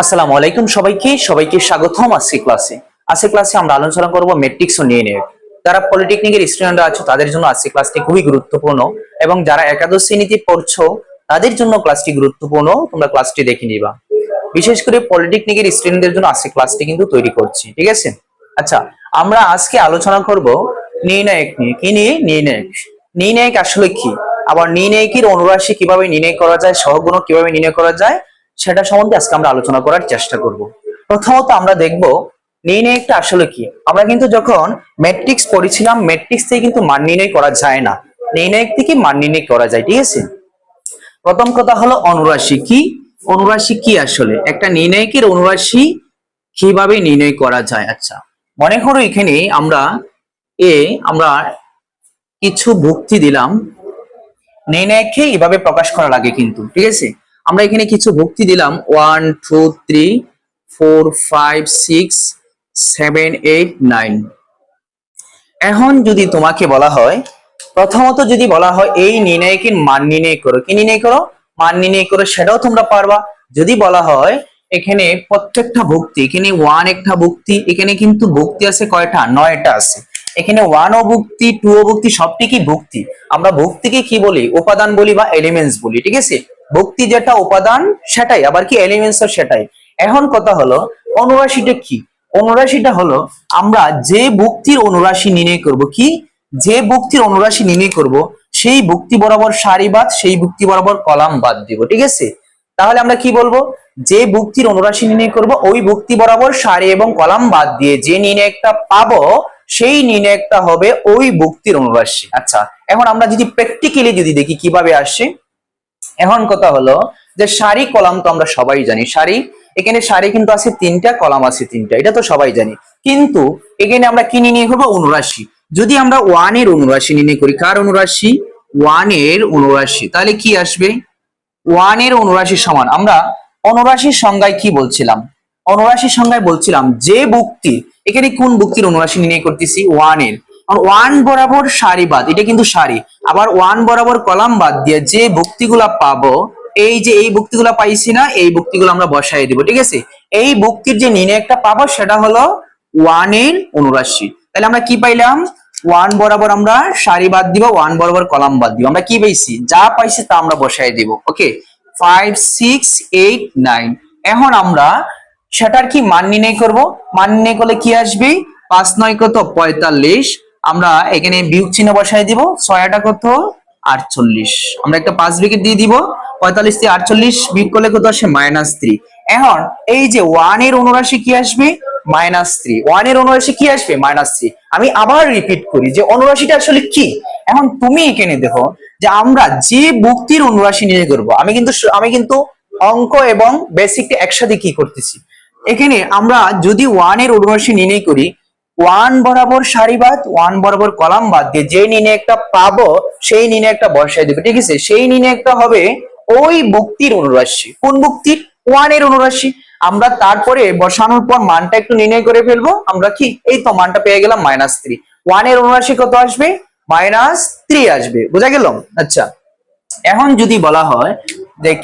আসসালামু আলাইকুম সবাইকে সবাইকে স্বাগতম আজকে ক্লাসে আজকে ক্লাসে আমরা আলোচনা করব ম্যাট্রিক্স ও নিয়ে যারা পলিটেকনিকের স্টুডেন্টরা আছো, তাদের জন্য আজকে ক্লাসটি খুবই গুরুত্বপূর্ণ এবং যারা একাদশ শ্রেণীতে পড়ছো, তাদের জন্য ক্লাসটি গুরুত্বপূর্ণ। তোমরা ক্লাসটি দেখে নিবা। বিশেষ করে পলিটেকনিকের স্টুডেন্টদের জন্য আজকে ক্লাসটি কিন্তু তৈরি করছি, ঠিক আছে? আচ্ছা আমরা আজকে আলোচনা করব নির্ণায়ক নিয়ে। কি নিয়ে? নির্ণায়ক। নির্ণায়ক আসলে কি? আবার নির্ণায়কের অনুরাশি কীভাবে নির্ণয় করা যায়, সহগুণ কীভাবে নির্ণয় করা যায়, সেটা সম্বন্ধে আজকে আমরা আলোচনা করার চেষ্টা করব। প্রথমত আমরা দেখব নির্ণায়কটা আসলে কি। আমরা কিন্তু যখন ম্যাট্রিক্স পড়েছিলাম ম্যাট্রিক্স থেকে কিন্তু মান নির্ণয় করা যায় না। নির্ণায়ক থেকে মান নির্ণয় করা যায়, ঠিক আছে? প্রথম কথা হলো অনুরাশি কি? অনুরাশি কি আসলে? একটা নির্ণায়কের অনুরাশি কীভাবে নির্ণয় করা যায়? আচ্ছা মনে করো এখানে আমরা এ আমরা কিছু ভুক্তি দিলাম। নির্ণায়ককে এভাবে প্রকাশ করা লাগে কিন্তু, ঠিক আছে? আমরা এখানে কিছু ভুক্তি দিলাম। One two three four five six seven eight nine এখন যদি তোমাকে বলা হয়, প্রথমত যদি বলা হয়, এই নির্ণায়কের মান নির্ণয় করো। কি নির্ণয় করো? মান নির্ণয় করো, সেটাও তোমরা পারবা। যদি বলা হয়, এখানে প্রত্যেকটা ভক্তি, এখানে ওয়ান একটা ভক্তি, এখানে কিন্তু ভক্তি আছে কয়টা? নয়টা আছে। এখানে ওয়ান ও ভুক্তি টু ও ভুক্তি সবটি কি ভুক্তি। আমরা ভুক্তিকে কি বলি? উপাদান বলি বা এলিমেন্টস বলি, ঠিক আছে? ভুক্তি যেটা উপাদান, সেটাই। আবার কি এলিমেন্টস সেটাই? এখন কথা হলো, অনুরাশিটা কি? অনুরাশিটা হলো, আমরা যে ভুক্তির অনুরাশি নির্ণয় করব, কি? যে ভুক্তির অনুরাশি নির্ণয় করব, সেই ভুক্তি বরাবর সারি বাদ, সেই ভুক্তি বরাবর কলাম বাদ দিব, ঠিক আছে? তাহলে আমরা কি বলব? যে ভুক্তির অনুরাশি নির্ণয় করব, ওই ভুক্তি বরাবর সারি এবং কলাম বাদ দিয়ে যে নির্ণয় একটা পাবো সেই নির্ণয়টা হবে ওই ভুক্তির অনুরাশি আচ্ছা। এখন আমরা যদি প্র্যাকটিক্যালি যদি দেখি কীভাবে আসে এখন কথা হলো যে সারি কলাম তো আমরা সবাই জানি। সারি এখানে সারি কিন্তু আছে তিনটা কলাম আছে তিনটা এটা তো সবাই জানি। কিন্তু এখানে আমরা কি নির্ণয় করব? অনুরাশি। যদি আমরা ওয়ানের অনুরাশি নির্ণয় করি কার অনুরাশি? ওয়ানের অনুরাশি। তাহলে কি আসবে? ওয়ানের অনুরাশি সমান। আমরা অনুরাশির সংজ্ঞায় কি বলছিলাম? অনুরাশির সংজ্ঞায় বলছিলাম, যে ভুক্তি, এখানে কোন ভুক্তির অনুরাশি নির্ণয় করতেছি? ওয়ানের। ওয়ান বরাবর সারি বাদ, এটা কিন্তু সারি। আবার ওয়ান বরাবর কলাম বাদ দিয়ে যে ভুক্তিগুলা পাবো, এই যে এই ভুক্তিগুলা পাইছি না, এই ভুক্তিগুলো আমরা বসাই দিব, ঠিক আছে? এই ভুক্তির যে নির্ণয়টা পাবো, সেটা হলো ওয়ানের অনুরাশি। তাহলে আমরা কি পাইলাম? ওয়ান বরাবর আমরা সারি বাদ দিব ওয়ান বরাবর কলাম বাদ দিব। আমরা কি পাইছি? যা পাইছি তা আমরা বসাই দিব okay five six eight nine এখন আমরা সেটার কি মান নির্ণয় করব? মান নির্ণয় করলে কি আসবে? পাঁচ নয় কত পঁয়তাল্লিশ। আমরা এখানে বিয়োগ চিহ্ন বসাই দিব, ছয়টা কত? আটচল্লিশ। আমরা একটা পাঁচ বিকেট দিয়ে দিব, পঁয়তাল্লিশ থেকে আটচল্লিশ, বিয়োগ করলে কত আসে? Minus three. এখন এই যে ওয়ানের অনুরাশি কি আসবে? Minus three. ওয়ানের অনুরাশি কি আসবে? Minus three. আমি আবার রিপিট করি যে অনুরাশিটা আসলে কি? এখন তুমি এখানে দেখো যে আমরা যে ভুক্তির অনুরাশি নিয়ে করব, আমি কিন্তু আমি কিন্তু অঙ্ক এবং বেসিকটা একসাথে কি করতেছি? এখানে আমরা যদি ওয়ানের অনুরাশি নির্ণয় করি ওয়ান বরাবর সারি বাদ ওয়ান বরাবর কলাম বাদ দিয়ে যে নিনে একটা পাবো, সেই নিনে একটা বসাই দেবে, ঠিক আছে? সেই নিনে একটা হবে ওই ভুক্তির অনুরাশি। কোন ভুক্তির ওয়ানের অনুরাশি। আমরা তারপরে বসানোর পর মানটা একটু নির্ণয় করে ফেলব। আমরা কি? এই তো মানটা পেয়ে গেলাম মাইনাস থ্রি ওয়ানের অনুরাশি কত আসবে? মাইনাস থ্রি আসবে। বোঝা গেল? আচ্ছা। এখন যদি বলা হয়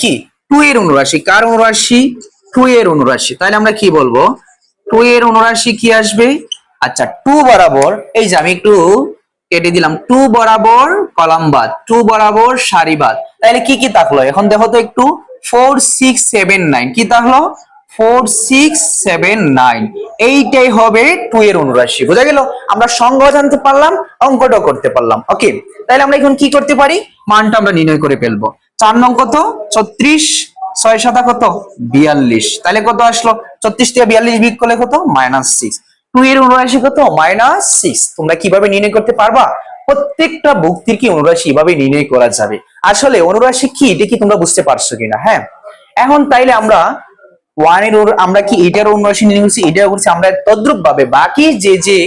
কি টু এর অনুরাশি, কার অনুরাশি? টু এর অনুরাশি। তাহলে আমরা কি বলব? টু এর অনুরাশি কি আসবে? আচ্ছা টু বরাবর, এই যে আমি একটু কেটে দিলাম টু বরাবর কলাম বাদ টু বরাবর সারি বাদ। তাহলে কি কি থাকল? এখন দেখো তো একটু ফোর সিক্স সেভেন নাইন কি থাকল? ফোর সিক্স সেভেন নাইন এইটাই হবে টু এর অনুরাশি। বোঝা গেল? আমরা সংজ্ঞা জানতে পারলাম, অঙ্কটাও করতে পারলাম। ওকে তাহলে আমরা এখন কি করতে পারি? মানটা আমরা নির্ণয় করে ফেলব। চার নং কত? ছত্রিশ। ছয় সাতা কত? বিয়াল্লিশ। তাহলে কত আসলো? ছত্রিশ থেকে বিয়াল্লিশ বিক করলে কত? মাইনাস সিক্স টু এর অনুরাশি কত? মাইনাস সিক্স তোমরা কীভাবে নির্ণয় করতে পারবা? প্রত্যেকটা ভুক্তির কি অনুরাশি এভাবে নির্ণয় করা যাবে? আসলে অনুরাশি কি? এটা কি তোমরা বুঝতে পারছ কিনা? হ্যাঁ। এখন তাইলে আমরা ওয়ানের আমরা কি এটার অনুরাশি নির্ণয় করছি এটা করছি, আমরা তদ্রুপ ভাবে বাকি যে যে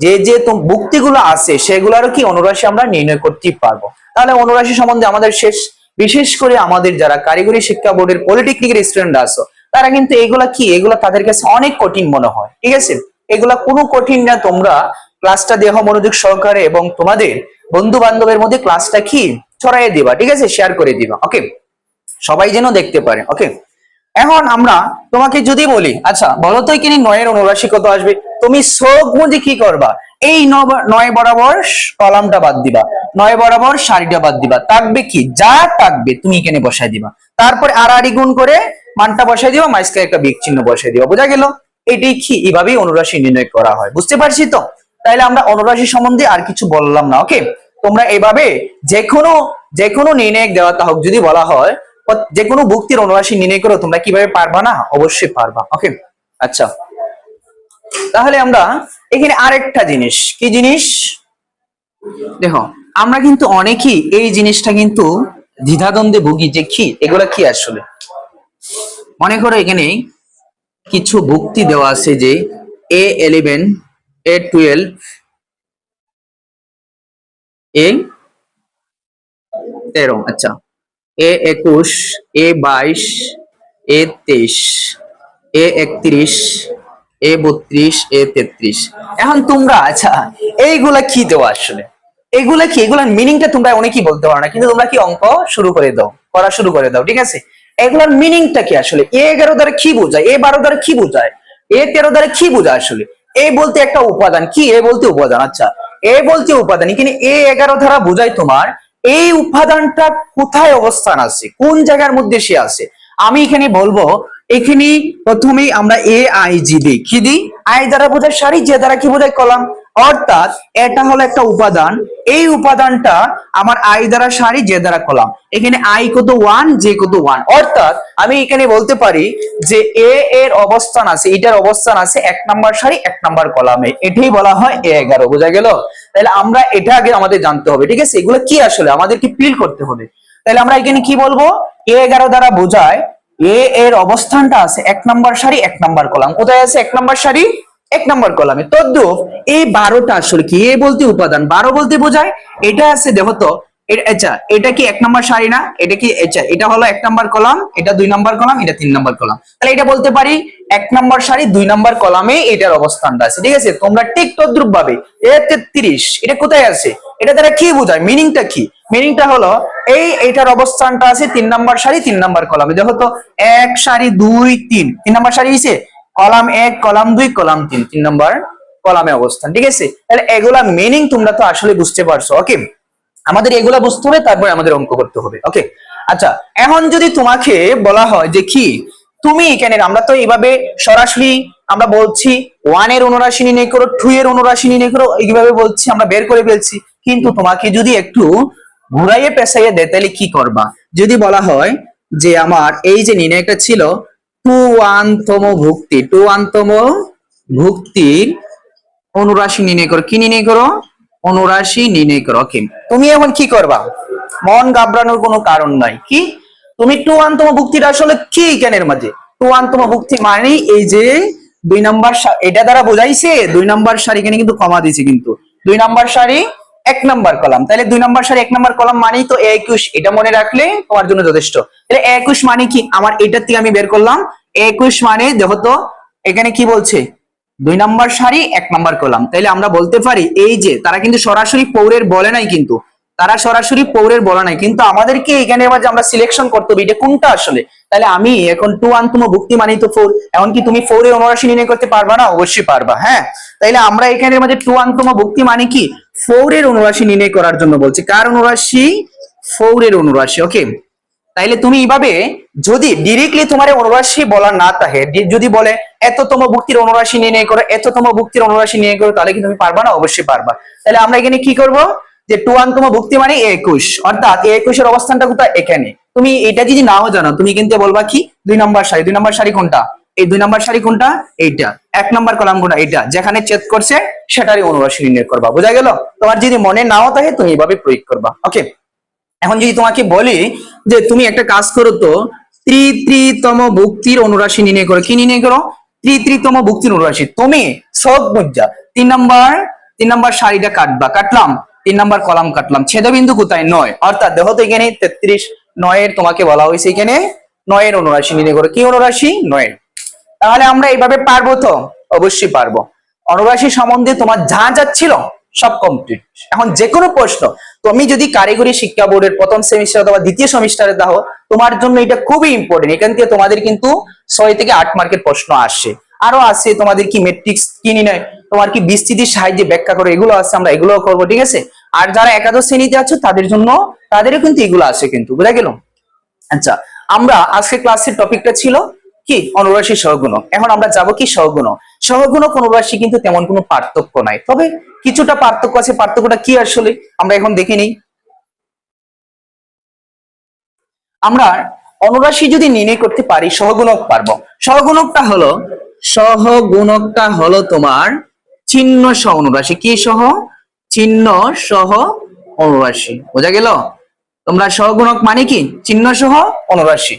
যে যে ভুক্তিগুলো আছে, সেগুলোরও কি অনুরাশি আমরা নির্ণয় করতে পারব? তাহলে অনুরাশি সম্বন্ধে আমাদের শেষ বিশেষ করে আমাদের যারা কারিগরি শিক্ষা বোর্ডের পলিটেকনিকের স্টুডেন্ট আছো, তারা কিন্তু এগুলা কি? এগুলা তাদের কাছে অনেক কঠিন মনে হয়। ঠিক আছে? এগুলা কোনো কঠিন না। তোমরা ক্লাসটা দেহ মনোযোগ সহকারে এবং তোমাদের বন্ধু বান্ধবের মধ্যে ক্লাসটা কি? ছড়াইয়ে দিবা। ঠিক আছে? শেয়ার করে দিবা। ওকে সবাই যেন দেখতে পারে। ওকে এখন আমরা তোমাকে যদি বলি আচ্ছা বলো এখানে নয়ের অনুরাশি কত আসবে? তুমি সব বুঝে কি করবা? এই নয় বরাবর কলামটা বাদ দিবা। নয় বরাবর সারিটা বাদ দিবা। থাকবে কি? যা থাকবে তুমি এখানে বসাই দিবা। তারপর আড়াআড়ি গুণ করে মানটা বসাই দিবা মাইসকে একটা বিগ চিহ্ন বসাই দিবা। বোঝা গেল? এটাই কি? এভাবেই অনুরাশি নির্ণয় করা হয়। বুঝতে পারছি তো? তাইলে আমরা অনুরাশি সম্বন্ধে আর কিছু বললাম না ওকে তোমরা এভাবে যে কোনো যে কোনো নির্ণায়ক দেওয়া হোক যদি বলা হয় যে কোনো ভুক্তির অনুরাশি নির্ণয় করো তোমরা কীভাবে পারবা না? অবশ্যই পারবা ওকে আচ্ছা। তাহলে আমরা এখানে আরেকটা জিনিস। কি জিনিস? দেখো, আমরা কিন্তু অনেকেই এই জিনিসটা কিন্তু দ্বিধাদ্বন্দ্বে ভুগি যে কি, এগুলা কি আসলে? মনে করো এখানে কিছু ভুক্তি দেওয়া আছে যে এ এলেভেন এ টুয়েলভ এ তেরো আচ্ছা এ একুশ এ বাইশ এ তেইশ এ একত্রিশ এ বত্রিশ, এ তেত্রিশ। এখন তোমরা আচ্ছা এইগুলা কি দেওয়া আসলে? এগুলা কি? এগুলার মিনিংটা তোমরা অনেকেই বলতে পারো না, কিন্তু তোমরা কি অঙ্ক শুরু করে দাও, করা শুরু করে দাও, ঠিক আছে? এগুলার মিনিংটা কি আসলে? এ এগারো দ্বারা কি বোঝায়? এ বারো দ্বারা কি বোঝায়? এ তেরো দ্বারা কি বোঝায় আসলে? এ বলতে একটা উপাদান, কি? এ বলতে উপাদান আচ্ছা। এ বলতে উপাদান, এখানে এ এগারো ধারা বোঝায় তোমার, এই উপাদানটা কোথায় অবস্থান আছে? কোন জায়গার মধ্যে সে আছে? আমি এখানে বলব এখানে প্রথমেই আমরা এ আই জি দিই। কি দিই? আই দ্বারা বোঝায় সারি যে দ্বারা কি বোঝায় কলাম? অর্থাৎ এটা হলো একটা উপাদান। এই উপাদানটা আমার আই দ্বারা সারি যে দ্বারা কলাম। এখানে আই কত ওয়ান যে কত ওয়ান অর্থাৎ আমি এখানে বলতে পারি যে এ এর অবস্থান আছে, এটার অবস্থান আছে এক নাম্বার সারি, এক নাম্বার কলামে। এটাই বলা হয় এ এগারো, বোঝা গেল? তাহলে আমরা এটা আগে আমাদের জানতে হবে, ঠিক আছে? এগুলো কি আসলে? আমাদেরকে ফিল করতে হবে। তাহলে আমরা এখানে কি বলব? এ এগারো দ্বারা বোঝায় এ এর অবস্থানটা আছে এক নাম্বার সারি, এক নাম্বার কলাম। কোথায় আছে এক নাম্বার সারি? এক নাম্বার কলামে। তদ্রুপ এই বারোটা আসলে কি? এ বলতে উপাদান। বারো বলতে বোঝায়, এটা আছে দেখো আচ্ছা এটা কি এক নাম্বার সারি না? এটা কি আচ্ছা এটা হলো এক নাম্বার কলাম, এটা দুই নাম্বার কলাম, এটা তিন নাম্বার কলাম। তাহলে এটা বলতে পারি, এক নাম্বার সারি দুই নাম্বার কলামে এটার অবস্থানটা আছে, ঠিক আছে? তোমরা ঠিক তদ্রুপ ভাবে তেত্রিশ এটা কোথায় আছে? এটা দ্বারা কি বোঝায়? মিনিংটা কি? মিনিংটা হলো, এই, এটার অবস্থানটা আছে তিন নাম্বার সারি তিন নাম্বার কলামে। দেখো তো, এক সারি দুই, তিন। তিন নাম্বার সারি হিসে কলাম এক, কলাম দুই, কলাম তিন। তিন নাম্বার কলামে অবস্থান, ঠিক আছে? তাহলে এগুলা মিনিং তোমরা তো আসলে বুঝতে পারছ ওকে আমাদের এগুলা বুঝতে হবে, তারপরে আমাদের অঙ্ক করতে হবে ওকে আচ্ছা এখন যদি তোমাকে বলা হয় যে কি, তুমি এখানে, আমরা তো এইভাবে সরাসরি আমরা বলছি ওয়ানের অনুরাশি নির্ণয় করো টু এর অনুরাশি নির্ণয় করো, এইভাবে বলছি, আমরা বের করে ফেলছি। কিন্তু তোমাকে যদি একটু ঘুরাইয়ে পেঁচাইয়ে দেয়, তাহলে কি করবা? যদি বলা হয় যে আমার এই যে নির্ণয়টা ছিল টু ওয়ানতম ভুক্তি টু ওয়ানতম ভুক্তির অনুরাশি নির্ণয় করো, কি নির্ণয় করো? অনুরাশি করো ওকে তুমি এখন কি করবা? মন ঘাবড়ানোর কোনো কারণ নাই, কি? তুমি টু ওয়ানতম ভুক্তিটা আসলে কি জ্ঞানের মাঝে? টু ওয়ানতম ভুক্তি মানে এই যে দুই নাম্বার এটা দ্বারা বোঝাইছে, দুই নাম্বার সারি এখানে কিন্তু কমা দিয়েছে কিন্তু। দুই নাম্বার সারি, এক নাম্বার কলাম। তাহলে দুই নাম্বার সারি, এক নাম্বার কলাম মানেই তো একুশ। এটা মনে রাখলে তোমার জন্য যথেষ্ট। তাহলে একুশ মানে কি? আমার এটার থেকে আমি বের করলাম। একুশ মানে দেখো তো, এখানে কি বলছে? দুই নাম্বার সারি এক নাম্বার কলাম। তাইলে আমরা বলতে পারি, এই যে, তারা কিন্তু সরাসরি পৌরের বলে নাই কিন্তু। তারা সরাসরি পৌরের বলে নাই। কিন্তু আমাদেরকে এখানে এবার যে আমরা সিলেকশন করতে হবে, এটা কোনটা আসলে? তাহলে আমি এখন টু আন্তম ভুক্তি মানি তো ফোর এখন কি তুমি ফোরের অনুরাশি নির্ণয় করতে পারবা না, অবশ্যই পারবা হ্যাঁ? তাইলে আমরা এখানে মাঝে টু আন্তম ভুক্তি মানে কি? ফোরের অনুরাশি নির্ণয় করার জন্য বলছি। কার অনুরাশি? ফোরের অনুরাশি ওকে তাইলে তুমি এইভাবে যদি ডিরেক্টলি তোমার অনুরাশি বলা না থাকে যদি বলে, এততম ভুক্তির অনুরাশি নির্ণয় করো, এততম ভুক্তির অনুরাশি নির্ণয় করো, তাহলে কি তুমি পারবা না? অবশ্যই পারবা। তাহলে আমরা এখানে কি করব? যে টুয়ানতম ভুক্তি মানে একুশ। অর্থাৎ একুশের অবস্থানটা কোথায়? এখানে। তুমি এটা যদি নাও জানো, তুমি কিন্তু বলবা কি? দুই নম্বর সারি দুই নম্বর সারি কোনটা? এই দুই নম্বর সারি কোনটা? এইটা। এক নম্বর কলাম কোনটা? এইটা। যেখানে চেক করছে, সেটারই অনুরাশি নির্ণয় করবা। বোঝা গেল? তোমার যদি মনে নাও থাকে, তুমি এইভাবে প্রয়োগ করবা। ওকে এখন যদি তোমাকে বলি যে তুমি একটা কাজ করো তো তৃতীয়তম ভুক্তির অনুরাশি নির্ণয় করো। কি নির্ণয় করো? ত্রিত্রিতম ভুক্তির অনুরাশি। তুমি সব বুঝা তিন নাম্বার তিন নাম্বার শাড়িটা কাটবা। কাটলাম, তিন নাম্বার কলাম কাটলাম। ছেদবিন্দু কোথায়? নয়। অর্থাৎ দেহ তো এখানে তেত্রিশ, নয়ের তোমাকে বলা হয়েছে এখানে। নয়ের অনুরাশি নির্ণয় করো। কি অনুরাশি? নয়ের তাহলে আমরা এইভাবে পারব তো? অবশ্যই পারব। অনুরাশি সম্বন্ধে তোমার যা যা ছিল সব কমপ্লিট এখন যে কোনো প্রশ্ন, তুমি যদি কারিগরি শিক্ষা বোর্ডের প্রথম সেমিস্টার অথবা দ্বিতীয় সেমিস্টারে দাও, তোমার জন্য এটা খুবই ইম্পর্টেন্ট এখান থেকে তোমাদের কিন্তু ছয় থেকে আট মার্কের প্রশ্ন আসে। আরও আছে তোমাদের কি মেট্রিক্স কিনি নেয় তোমার কি বিস্তৃতির সাহায্যে ব্যাখ্যা করে, এগুলো আছে, আমরা এগুলো করব, ঠিক আছে? আর যারা একাদশ শ্রেণীতে আছো, তাদের জন্য, তাদেরও কিন্তু এগুলো আছে কিন্তু, বুঝা গেল? আচ্ছা আমরা আজকে ক্লাসের টপিকটা ছিল কি? অনুরাশি সহগুণক এখন আমরা যাব কি সহগুণক সহগুণক অনুরাশি কিন্তু তেমন কোনো পার্থক্য নাই। তবে কিছুটা পার্থক্য আছে। পার্থক্যটা কি আসলে? আমরা এখন দেখে নিই। আমরা অনুরাশি যদি নির্ণয় করতে পারি, সহগুণক পারব। সহগুণকটা হলো সহগুণকটা হলো তোমার চিহ্ন সহ অনুরাশি। কি সহ? চিহ্ন সহ অনুরাশি। বোঝা গেল? তোমরা সহগুণক মানে কি? চিহ্ন সহ অনুরাশি।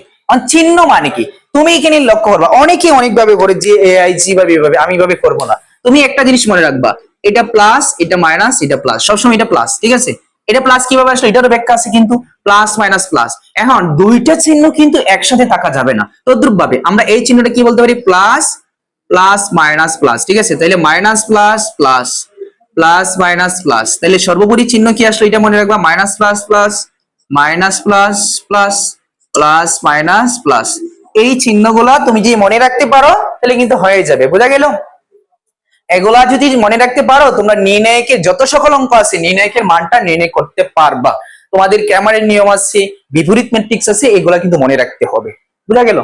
চিহ্ন মানে কি? তুমি এখানে লক্ষ্য করবা। অনেকে অনেক ভাবে করে যে এআই জি ভাবে এভাবে আমি ভাবে করব না। তুমি একটা জিনিস মনে রাখবা, এটা প্লাস এটা মাইনাস এটা প্লাস সবসময় এটা প্লাস ঠিক আছে? এটা প্লাস কীভাবে আসলো? এটারও ব্যাখ্যা আছে কিন্তু প্লাস মাইনাস প্লাস এখন দুইটা চিহ্ন কিন্তু একসাথে থাকা যাবে না। তদ্রুপ ভাবে আমরা এই চিহ্নটা কি বলতে পারি? প্লাস প্লাস মাইনাস প্লাস ঠিক আছে? তাহলে minus plus plus plus minus plus তাহলে সর্বোপরি চিহ্ন কি আসলো? এটা মনে রাখবা minus plus plus minus plus plus plus minus plus এই চিহ্নগুলা তুমি যদি মনে রাখতে পারো, তাহলে কিন্তু হয়ে যাবে। বোঝা গেল? এগুলা যদি মনে রাখতে পারো, তোমরা নির্ণয়কে যত সকল অঙ্ক আছে, নির্ণয়কের মানটা নির্ণয় করতে পারবা। তোমাদের ক্যামারের নিয়ম আছে, বিপরীত ম্যাট্রিক্স আছে, এগুলা কিন্তু মনে রাখতে হবে। বুঝা গেল?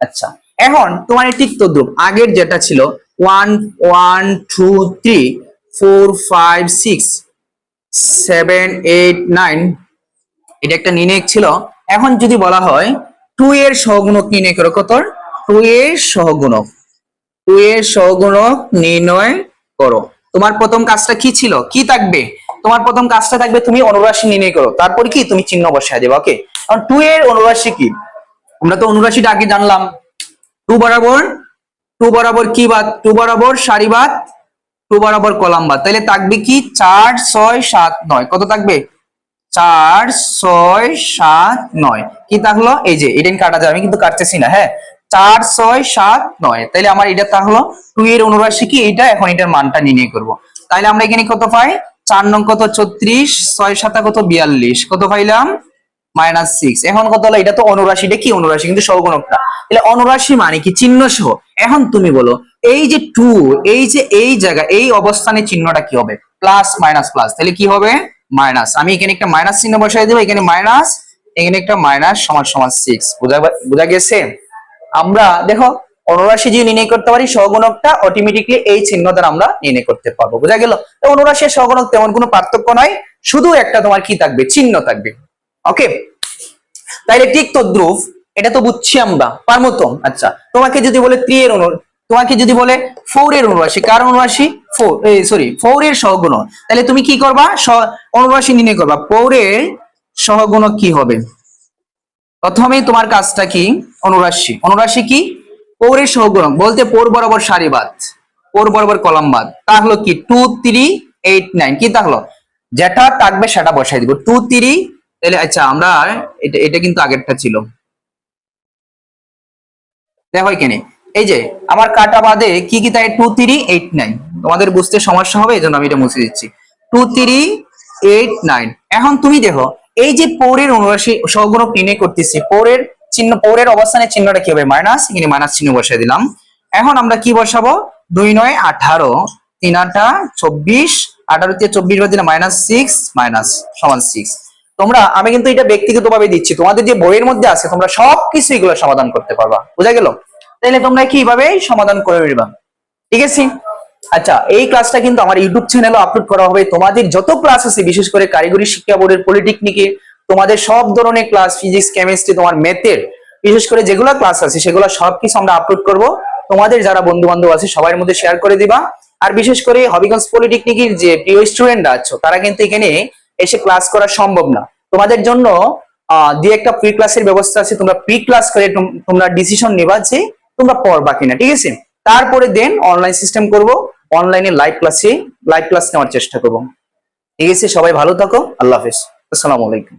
আচ্ছা এখন তোমার ঠিক তদ্রুপ। আগের যেটা ছিল one one two three four five six seven eight nine এটা একটা নির্ণয় ছিল। এখন যদি বলা হয় টু এর সহগুণক নির্ণয় করো। কত? টু এর সহগুণক। টু এর সহগুণক নির্ণয় করো। তোমার প্রথম কাজটা কি ছিল? কি থাকবে? তোমার প্রথম কাজটা থাকবে তুমি অনুরাশি নির্ণয় করো। তারপর কি? তুমি চিহ্ন বসায় দেবে। ওকে কারণ টু এর অনুরাশি কি? আমরা তো অনুরাশিটা আগে জানলাম। টু বরাবর টু বরাবর কি বাদ? টু বরাবর সারি বাদ, টু বরাবর কলাম বাদ। তাহলে থাকবে কি? চার, ছয়, সাত, নয়। কত থাকবে? চার, ছয়, সাত, নয়। কি থাকল এই যে এটা কাটা যাবে আমি কিন্তু কাটতেছি না হ্যাঁ? চার, ছয়, সাত, নয়। তাহলে আমার এটা থাকল টু এর অনুরাশি কি এটা এখন এটার মানটা নির্ণয় করব। তাহলে আমরা এখানে কত পাই? চার নং কত ছত্রিশ, ছয় সাতা কত বিয়াল্লিশ। কত পাইলাম? মাইনাস সিক্স এখন কত হলো? এটা তো অনুরাশিটা কি অনুরাশি? কিন্তু সহগুণকটা। তাহলে অনুরাশি মানে কি? চিহ্ন সহ। এখন তুমি বলো, এই যে টু এই যে এই জায়গা, এই অবস্থানে চিহ্নটা কি হবে? প্লাস মাইনাস প্লাস তাহলে কি হবে? মাইনাস। আমি এখানে একটা মাইনাস চিহ্ন বসাই দেবো, এখানে মাইনাস, এখানে একটা মাইনাস সমান সমান সিক্স বোঝা গেছে? আমরা দেখো, অনুরাশি যদি নির্ণয় করতে পারি, সহগুণকটা অটোমেটিকলি এই চিহ্ন দ্বারা আমরা নির্ণয় করতে পারব। বোঝা গেল? অনুরাশি সহগুণক তেমন কোনো পার্থক্য নয় শুধু একটা তোমার কি থাকবে? চিহ্ন থাকবে। ওকে তাইলে ঠিক তদ্রুপ, এটা তো বুঝছি আমরা পারব তো? আচ্ছা তোমাকে যদি বলে থ্রি এর অনু তোমাকে যদি বলে ফোর এর অনুরাশি কার অনুরাশি ফোর সরি ফোর এর সহগুণ তাহলে তুমি কি করবা? স- অনুরাশি নির্ণয় করবা। ফোর এর সহগুণ কি হবে? প্রথমে তোমার কাজটা কি? অনুরাশি। অনুরাশি কি? পৌরের সহগুণ বলতে পোর বরাবর সারিবাদ পোর বরাবর কলামবাদ। তা হলো কি? Two, three, eight, nine. কি তা হলো? যেটা থাকবে সেটা বসাই দিব। টু, থ্রি, তাহলে আচ্ছা আমরা এটা এটা কিন্তু আগেরটা ছিল। দেখো এখানে। এই যে, আমার কাটা বাদে কি কি তাই? টু থ্রি এইট নাইন তোমাদের বুঝতে সমস্যা হবে এই জন্য আমি এটা মুছে দিচ্ছি। টু থ্রি এইট নাইন এখন তুমি দেখো, এই যে পৌরের অনুরাশি সহগুণক নির্ণয় করতেছি, পৌরের চিহ্ন, পৌরের অবস্থানের চিহ্নটা কি হবে? মাইনাস এখানে মাইনাস চিহ্ন বসিয়ে দিলাম। এখন আমরা কি বসাবো? দুই নয় আঠারো, তিন আটা চব্বিশ, আঠারো দিয়ে চব্বিশ বাদ দিলে মাইনাস সিক্স মাইনাস সমান সিক্স তোমরা, আমি কিন্তু এটা ব্যক্তিগত ভাবে দিচ্ছি। তোমাদের যে বইয়ের মধ্যে আছে, তোমরা সবকিছু এগুলো সমাধান করতে পারবা। বুঝা গেল? তাহলে তোমরা কীভাবে সমাধান করে নিবা ঠিক আছে? আচ্ছা এই ক্লাসটা কিন্তু আমার ইউটিউব চ্যানেলে আপলোড করা হবে। তোমাদের যত ক্লাস আছে, বিশেষ করে কারিগরি শিক্ষা বোর্ডের পলিটেকনিকে তোমাদের সব ধরনের ক্লাস ফিজিক্স কেমিস্ট্রি তোমার ম্যাথের বিশেষ করে যেগুলো ক্লাস আছে, সেগুলো সবকিছু আমরা আপলোড করব। তোমাদের যারা বন্ধু বান্ধব আছে সবার মধ্যে শেয়ার করে দিবা। আর বিশেষ করে হবিগঞ্জ পলিটেকনিকের যে প্রিয় স্টুডেন্টরা আছো, তারা কিন্তু এখানে এসে ক্লাস করা সম্ভব না। তোমাদের জন্য, আহ যে একটা প্রি ক্লাসের ব্যবস্থা আছে। তোমরা প্রি ক্লাস করে তোমরা ডিসিশন নেবা যে তোমরা পড়বা কিনা, ঠিক আছে? তারপরে দেন অনলাইন সিস্টেম করব অনলাইনে লাইভ ক্লাসে লাইভ ক্লাস নেওয়ার চেষ্টা করব। ঠিক আছে? সবাই ভালো থাকো, আল্লাহ হাফেজ। আসসালামু আলাইকুম।